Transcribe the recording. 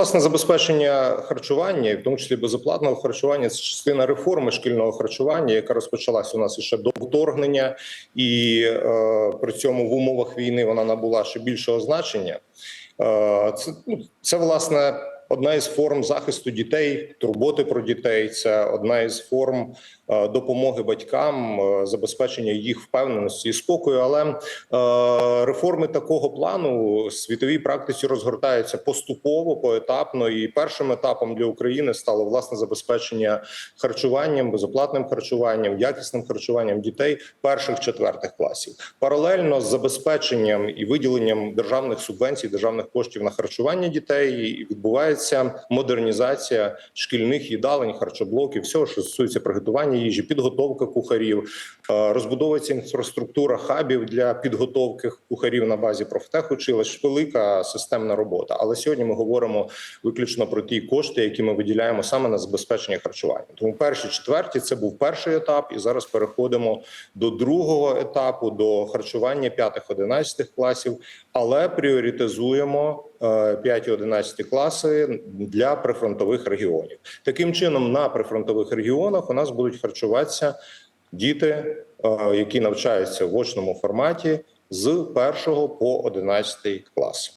власне забезпечення харчування, в тому числі безоплатного харчування, це частина реформи шкільного харчування, яка розпочалась у нас ще до вторгнення, і е, при цьому в умовах війни вона набула ще більшого значення. Е, це, ну, це власне одна із форм захисту дітей, турботи про дітей. Це одна із форм е, допомоги батькам, е, забезпечення їх впевненості і спокою. Але е, реформи такого плану в світовій практиці розгортаються поступово, поетапно. І першим етапом для України стало власне забезпечення харчуванням, безоплатним харчуванням, якісним харчуванням дітей перших четвертих класів. Паралельно з забезпеченням і виділенням державних субвенцій, державних коштів на харчування дітей відбувається модернізація шкільних їдалень, харчоблоків, всього, що стосується приготування їжі, підготовка кухарів, Е, розбудовується інфраструктура хабів для підготовки кухарів на базі профтехучилищ. Велика системна робота. Але сьогодні ми говоримо виключно про ті кошти, які ми виділяємо саме на забезпечення харчування. Тому перші четверті це був перший етап, і зараз переходимо до другого етапу до харчування 5-11 класів, але пріоритизуємо 5-11 класи для прифронтових регіонів. Таким чином, на прифронтових регіонах у нас будуть харчуватися діти, е, які навчаються в очному форматі з 1 по 11 клас.